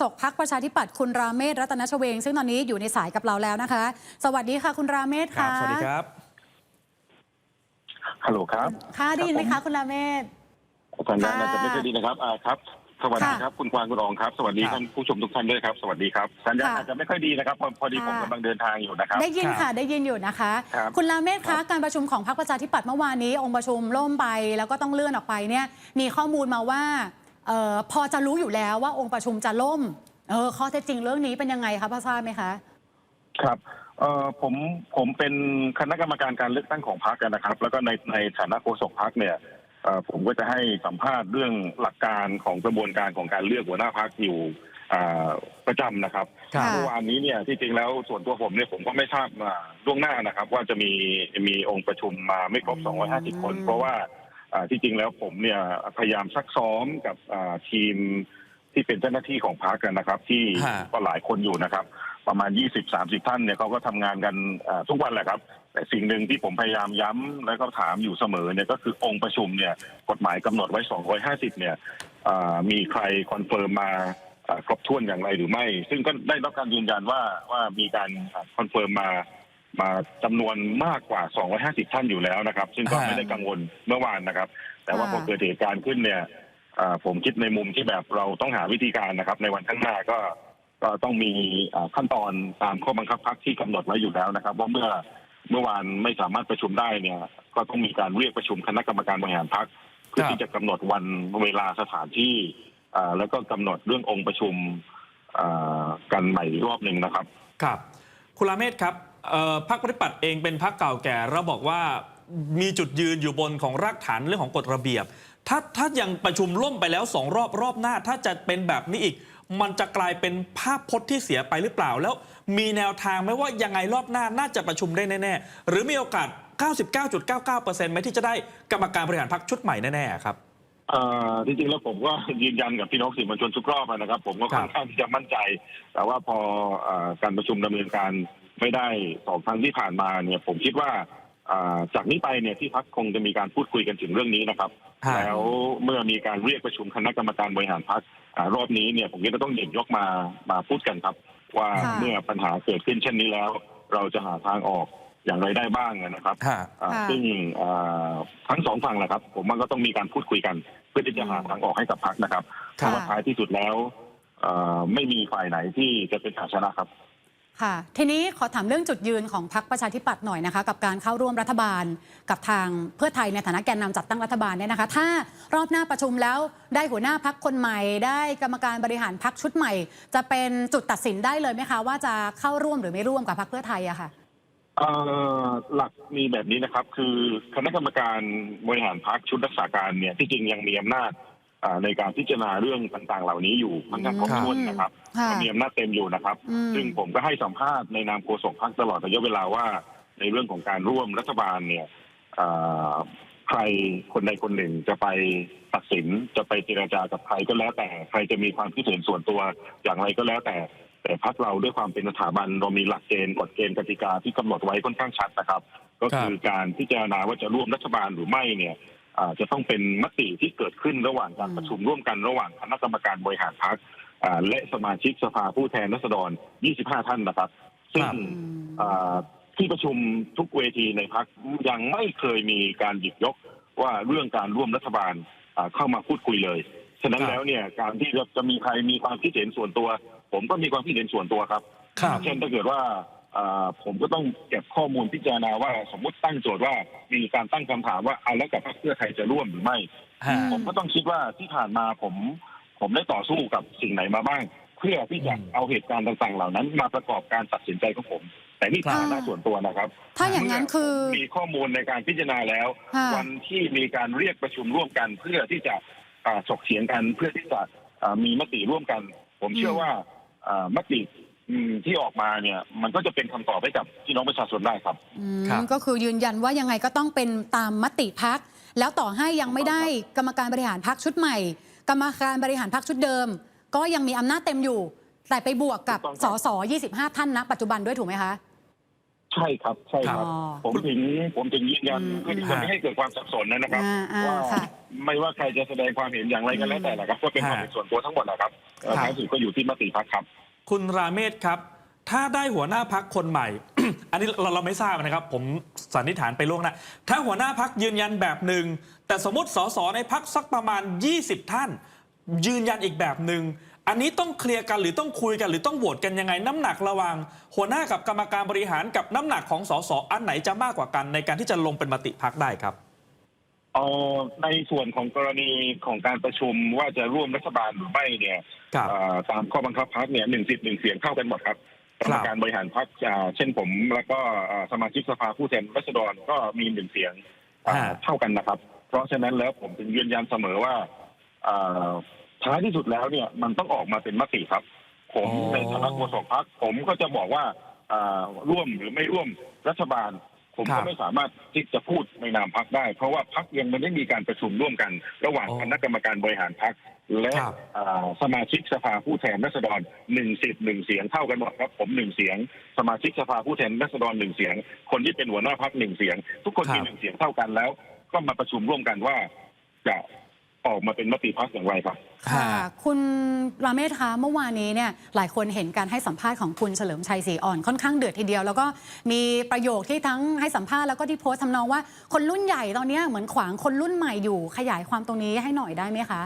ศกพักประชาธิปัตย์คุณราเมศรัตนชเวง ซึ่งตอนนี้อยู่ในสายกับเราแล้วนะคะ สวัสดีค่ะคุณราเมศครัค่ะบสวัสดีครับฮัลโหลครับค่ะได้ยินไหมครัคะบผมคุณราเมศสัญญาณค่ะอาจจะไม่ค่อยดีนะครับอ่าครับสวัสดีค่ะครับคุณกวางคุณรองครับ สวัสดีครับท่านผู้ชมทุกท่านด้วยครับ สวัสดีครับสัญญาณค่ะอาจจะไม่ค่อยดีนะครับพอพอดีค่ะผมกำลังเดินทางอยู่นะครับได้ยินครัค่ะบได้ยินอยู่นะคะครับคุณราเมศครัคะบการประชุมของพรรคประชาธิปัตย์เมื่อวานนี้ องค์ประชุมล่มไป แล้วก็ต้องเลื่อนออกไปเนี่ยมีข้อมูลมาว่า เออพอจะรู้อยู่แล้วว่าองค์ประชุมจะล่ม เออ ข้อเท็จจริงเรื่องนี้เป็นยังไงคะพอทราบไหมคะ ครับเอ่อผมผมเป็นคณะกรรมการการเลือกตั้งของพรรคนะครับ แล้วก็ในในฐานะโฆษกพรรคเนี่ยเอ่อผมก็จะให้สัมภาษณ์เรื่องหลักการของกระบวนการของการเลือกหัวหน้าพรรคอยู่อ่าประจำนะครับครับค่ะเมื่อวานนี้เนี่ยที่จริงแล้วส่วนตัวผมเนี่ยผมก็ไม่ทราบมาล่วงหน้านะครับ ว่าจะมีมีองค์ประชุมมาไม่ครบ 250 คน เพราะว่าอ่า ที่จริงแล้วผมเนี่ยพยายามซักซ้อมกับอ่าทีมที่เป็นเจ้าหน้าที่ของพรรคกันนะครับ ที่ฮะก็หลายคนอยู่นะครับ ประมาณ 20-30 ท่านเนี่ยเขาก็ทำงานกันอ่าทุกวันแหละครับ แต่สิ่งหนึ่งที่ผมพยายามย้ำและก็ถามอยู่เสมอเนี่ยก็คือองค์ประชุมเนี่ยกฎหมายกำหนดไว้ 250 เนี่ยอ่ามีใครคอนเฟิร์มมาอ่าครบถ้วนอย่างไรหรือไม่ ซึ่งก็ได้รับการยืนยันว่าว่ามีการคอนเฟิร์มมา มาจำนวนมากกว่า 250 ท่านอยู่แล้วนะครับ ซึ่งก็ฮะไม่ได้กังวลเมื่อวานนะครับ แต่ว่าค่ะพอเกิดเหตุการณ์ขึ้นเนี่ยอ่าผมคิดในมุมที่แบบเราต้องหาวิธีการนะครับ ในวันข้างหน้าก็ก็ต้องมีอ่าขั้นตอนตามข้อบังคับพักที่กำหนดไว้อยู่แล้วนะครับ ว่าเมื่อเมื่อวานไม่สามารถประชุมได้เนี่ย ก็ต้องมีการเรียกประชุมคณะกรรมการบริหารพักเพื่อครับที่จะกำหนดวันเวลาสถานที่อ่าแล้วก็กำหนดเรื่ององค์ประชุมอ่ากันใหม่อีกรอบหนึ่งนะครับ ครับคุณราเมศครับ เอ่อพรรคปฏิปัติเองเป็นพรรคเก่าแก่เราบอกว่ามีจุดยืนอยู่บนของรากฐานเรื่องของกฎระเบียบ ถ้าถ้ายังประชุมล่มไปแล้วสองรอบรอบหน้า ถ้าจะเป็นแบบนี้อีก มันจะกลายเป็นภาพพจน์ที่เสียไปหรือเปล่า แล้วมีแนวทางไหมว่ายังไงรอบหน้าน่าจะประชุมได้แน่ๆหรือมีโอกาส 99.99%ไหมที่จะได้กรรมการบริหารพรรคชุดใหม่แน่ๆครับ จริงๆแล้วผมก็ยืนยันกับพี่น้องสื่อมวลชนทุกรอบนะครับ ผมก็ครัค่อบนข้างที่จะมั่นใจ แต่ว่าพอเอ่อการประชุมดำเนินการไม่ได้สองครั้งที่ผ่านมาเนี่ย ผมคิดว่าอ่าจากนี้ไปเนี่ยที่พักคงจะมีการพูดคุยกันถึงเรื่องนี้นะครับฮะแล้วเมื่อมีการเรียกประชุมคณะกรรมการบริหารพักรอบนี้เนี่ยผมก็จะต้องหยิบยกมามาพูดกันครับ ว่าค่ะเมื่อปัญหาเกิดขึ้นเช่นนี้แล้ว เราจะหาทางออกอย่างไรได้บ้างนะครับฮะอ่าค่ะซึ่งอ่าทั้งสองฝั่งแหละครับ ผมว่าก็ต้องมีการพูดคุยกัน เพื่อที่จะหาทางออกให้กับพักนะครับเพค่ะ ราะว่าท้ายที่สุดแล้วอ่าไม่มีฝ่ายไหนที่จะเป็นฝ่ายชนะครับ ค่ะ ทีนี้ขอถามเรื่องจุดยืนของพรรคประชาธิปัตย์หน่อยนะคะ กับการเข้าร่วมรัฐบาลกับทางเพื่อไทยในฐานะแกนนำจัดตั้งรัฐบาลเนี่ยนะคะ ถ้ารอบหน้าประชุมแล้วได้หัวหน้าพักคนใหม่ ได้กรรมการบริหารพักชุดใหม่ จะเป็นจุดตัดสินได้เลยไหมคะ ว่าจะเข้าร่วมหรือไม่ร่วมกับพรรคเพื่อไทยอะค่ะเอ่อ หลักมีแบบนี้นะครับ คือคณะกรรมการบริหารพักชุดรักษาการเนี่ยที่จริงยังมีอำนาจอ่าในการพิจารณาเรื่องต่างๆ เหล่านี้อยู่ค่อนข้างครบถ้วนนะครับค่ะมีอำนาจเต็มอยู่นะครับอืมซึ่งผมก็ให้สัมภาษณ์ในนามโฆษกพักตลอดระยะเวลาว่า ในเรื่องของการร่วมรัฐบาลเนี่ยอ่าใครคนใดคนหนึ่งจะไปตัดสินจะไปเจรจากับใครก็แล้วแต่ ใครจะมีความคิดเห็นส่วนตัวอย่างไรก็แล้วแต่ แต่พักเราด้วยความเป็นสถาบันเรามีหลักเกณฑ์กฎเกณฑ์กติกาที่กำหนดไว้ค่อนข้างชัดนะครับ ก็คือการพิจารณาว่าจะร่วมรัฐบาลหรือไม่เนี่ยอ่าจะต้องเป็นมติที่เกิดขึ้นระหว่างการประชุมร่วมกันระหว่างคณะกรรมการบริหารพักและสมาชิกสภาผู้แทนราษฎร 25 ท่านนะครับ ซึ่งครับอ่าที่ประชุมทุกเวทีในพักยังไม่เคยมีการหยิบยกว่าเรื่องการร่วมรัฐบาลอ่าเข้ามาพูดคุยเลย ฉะนั้นครับแล้วเนี่ยการที่จะมีใครมีความคิดเห็นส่วนตัว ผมก็มีความคิดเห็นส่วนตัวครับ ครับ เช่นถ้าเกิดว่าอ่าผมก็ต้องเก็บข้อมูลพิจารณาว่าสมมติตั้งโจทย์ว่ามีการตั้งคำถามว่าเอาแล้วกับพรรคเพื่อไทยจะร่วมหรือไม่ ฮะ ผมก็ต้องคิดว่าที่ผ่านมาผมผมได้ต่อสู้กับสิ่งไหนมาบ้าง เพื่อที่จะอืมเอาเหตุการณ์ต่างๆ เหล่านั้น มาประกอบการตัดสินใจของผม แต่นี่ฐานะค่ะส่วนตัวนะครับถ้าอย่างนั้นคือเมื่ผมมีข้อมูลในการพิจารณาแล้ว ค่ะ วันที่มีการเรียกประชุมร่วมกัน เพื่อที่จะอ่าถกเถียงกันเพื่อที่จะอ่ามีมติร่วมกัน ผมเชื่อว่าอ่า มติอืมที่ออกมาเนี่ย มันก็จะเป็นคำตอบให้กับพี่น้องประชาชนได้ครับอืมครับก็คือยืนยันว่ายังไงก็ต้องเป็นตามมติพัก แล้วต่อให้ยังไม่ได้กรรมการบริหารพักชุดใหม่ กรรมการบริหารพักชุดเดิม ก็ยังมีอำนาจเต็มอยู่ แต่ไปบวกกับถูกต้องสครับส25 ท่านนะปัจจุบันด้วยถูกไหมคะ ใช่ครับใช่ครับ อ๋อผมถึงผมถึงยืนยันอืม เพื่อที่จะไม่ให้เกิดความสับสนนะครับอ่าอ่าว่าค่ะ ไม่ว่าใครจะแสดงความเห็นอย่างไรก็แล้วแต่ละครับก็เป็นความเห็นส่วนตัวทั้งหมดนะครับเอ่อครับ ท้ายสุดก็อยู่ที่มติพักครับ คุณราเมศครับ ถ้าได้หัวหน้าพักคนใหม่ อันนี้เราเราไม่ทราบนะครับ ผมสันนิษฐานไปล่วงหน้าถ้าหัวหน้าพักยืนยันแบบหนึ่งแต่สมมติสสในพักสักประมาณ 20 ท่าน ยืนยันอีกแบบหนึ่ง อันนี้ต้องเคลียร์กันหรือต้องคุยกันหรือต้องโหวตกันยังไง น้ำหนักระหว่างหัวหน้ากับกรรมการบริหารกับน้ำหนักของสสอันไหนจะมากกว่ากันในการที่จะลงเป็นมติพักได้ครับเอ่อในส่วนของกรณีของการประชุมว่าจะร่วมรัฐบาลหรือไม่เนี่ยครับ เอ่อตามข้อบังคับพักเนี่ยหนึ่งสิบหนึ่งเสียงเข้ากันหมดครับกรรมการบริหารพักเช่นผมแล้วก็เอ่อสมาชิกสภาผู้แทนราษฎรก็มีหนึ่งเสียงเอ่อฮะ เท่ากันนะครับ เพราะฉะนั้นแล้วผมถึงยืนยันเสมอว่าเอ่อ ท้ายที่สุดแล้วเนี่ยมันต้องออกมาเป็นมติครับ ผมอ๋อ ในฐานะโฆษกพักผมก็จะบอกว่าเอ่อร่วมหรือไม่ร่วมรัฐบาล ผมครัก็บไม่สามารถที่จะพูดในนามพักได้ เพราะว่าพักยังไม่ได้มีการประชุมร่วมกัน ระหว่างอ๋อคณะกรรมการบริหารพักและครับเอ่อสมาชิกสภาผู้แทนราษฎรหนึ่งสิบหนึ่งเสียงเท่ากันหมดครับผมหนึ่งเสียง สมาชิกสภาผู้แทนราษฎรหนึ่งเสียง คนที่เป็นหัวหน้าพักหนึ่งเสียง ทุกคนมีหนึ่งเสียงเท่ากันแล้ว ก็มาประชุมร่วมกันว่า จะ ออกมาเป็นมติพักอย่างไรครับ ค่ะฮะคุณราเมศคะเมื่อวานนี้เนี่ยหลายคนเห็นการให้สัมภาษณ์ของคุณเฉลิมชัยศรีอ่อนค่อนข้างเดือดทีเดียว แล้วก็มีประโยคที่ทั้งให้สัมภาษณ์แล้วก็ที่โพสต์ทำนองว่าคนรุ่นใหญ่ตอนเนี้ยเหมือนขวางคนรุ่นใหม่อยู่ขยายความตรงนี้ให้หน่อยได้ไหมคะ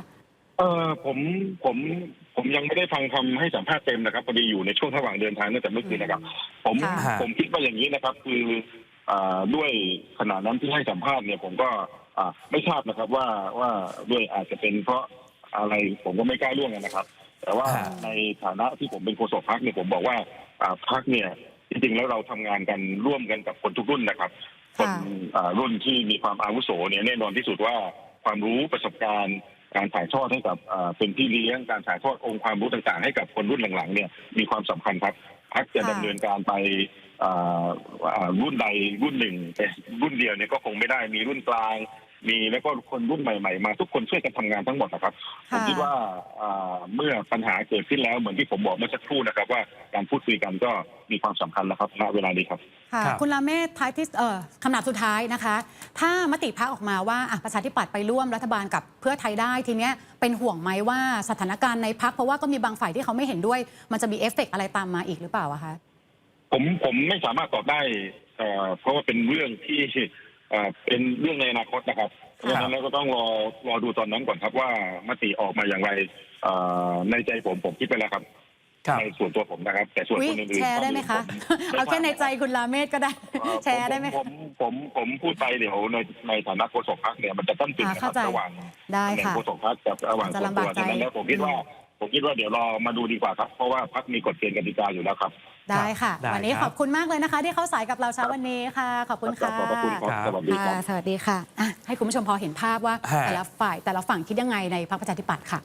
เออผมผมผมยังไม่ได้ฟังคำให้สัมภาษณ์เต็มนะครับพอดีอยู่ในช่วงระหว่างเดินทางตั้งแต่เมื่อคืนนะครับ ผมค่ะ ผมคิดว่าอย่างนี้นะครับ คืออ่าด้วยขณะนั้นที่ให้สัมภาษณ์เนี่ย ผมก็อ่า ไม่ทราบนะครับว่าว่าด้วยอาจจะเป็นเพราะอะไรผมก็ไม่กล้าล่วงนะครับ แต่ว่าค่ะในฐานะที่ผมเป็นโฆษกพักเนี่ยผมบอกว่าอ่าพักเนี่ยจริงๆแล้วเราทำงานกันร่วมกันกับคนทุกรุ่นนะครับ คนค่ะอ่ารุ่นที่มีความอาวุโสเนี่ยแน่นอนที่สุดว่าความรู้ประสบการณ์การถ่ายทอดให้กับอ่าเป็นพี่เลี้ยงการถ่ายทอดองค์ความรู้ต่างๆ ให้กับคนรุ่นหลังๆเนี่ยมีความสำคัญครับพักจะค่ะดำเนินการไปอ่าอ่ารุ่นใดรุ่นหนึ่งแต่รุ่นเดียวเนี่ยก็คงไม่ได้มีรุ่นกลาง มีแล้วก็คนรุ่นใหม่ ๆ มาทุกคนช่วยกันทำงานทั้งหมดนะครับผมค่ะคิดว่าอ่าเมื่อปัญหาเกิดขึ้นแล้วเหมือนที่ผมบอกเมื่อสักครู่นะครับ ว่าการพูดคุยกันก็มีความสำคัญแล้วครับณเวลานี้ครับ ค่ะครับ คุณราเมศท้ายที่เอ่อคำถามสุดท้ายนะคะ ถ้ามติพักออกมาว่าอะประชาธิปัตย์ไปร่วมรัฐบาลกับเพื่อไทยได้ทีเนี้ยเป็นห่วงไหมว่าสถานการณ์ในพักเพราะว่าก็มีบางฝ่ายที่เขาไม่เห็นด้วย มันจะมีเอฟเฟกต์อะไรตามมาอีกหรือเปล่าอะคะ ผมผมไม่สามารถตอบได้เอ่อเพราะว่าเป็นเรื่องที่เอ่อเป็นเรื่องในอนาคตนะครับเพราะฉะนั้นแล้วก็ต้องรอรอดูตอนนั้นก่อนครับว่ามติออกมาอย่างไรเอ่อในใจผมผมคิดไปแล้วครับครับในส่วนตัวผมนะครับ แต่ส่วนอุ๊ยคนอื่นๆแชร์ได้ไหมคะผมเอาแค่ในใจคุณราเมศก็ได้เอ่อแชร์ได้ไหมผคะ มผมผมพูดไปเดี๋ยวในในฐานะโฆษกพรรคเนี่ยมันจะต้นตึงอ่านะคเข้ารับใจ ระหว่าง ได้ตำแหน่งค่ะ โฆษกพรรคกับระหว่างจะส่วนลำบาตักวใจ ฉะนั้นแล้วผมคิดว่า ผมคิดว่าเดี๋ยวรอมาดูดีกว่าครับ เพราะว่าพรรคมีกฎเกณฑ์กติกาอยู่แล้วครับ ได้ค่ะ ได้วันนี้ครับขอบคุณมากเลยนะคะ ที่เข้าสายกับเราเช้าวันนี้ค่ะ ขอบคุณค่ะขอบพระคุณครับครับสวัสดีคค่ะรับสวัสดีค่ะอะ ให้คุณผู้ชมพอเห็นภาพว่าฮะ แต่ละฝ่ายแต่ละฝั่งคิดยังไงในพรรคประชาธิปัตย์ค่ะ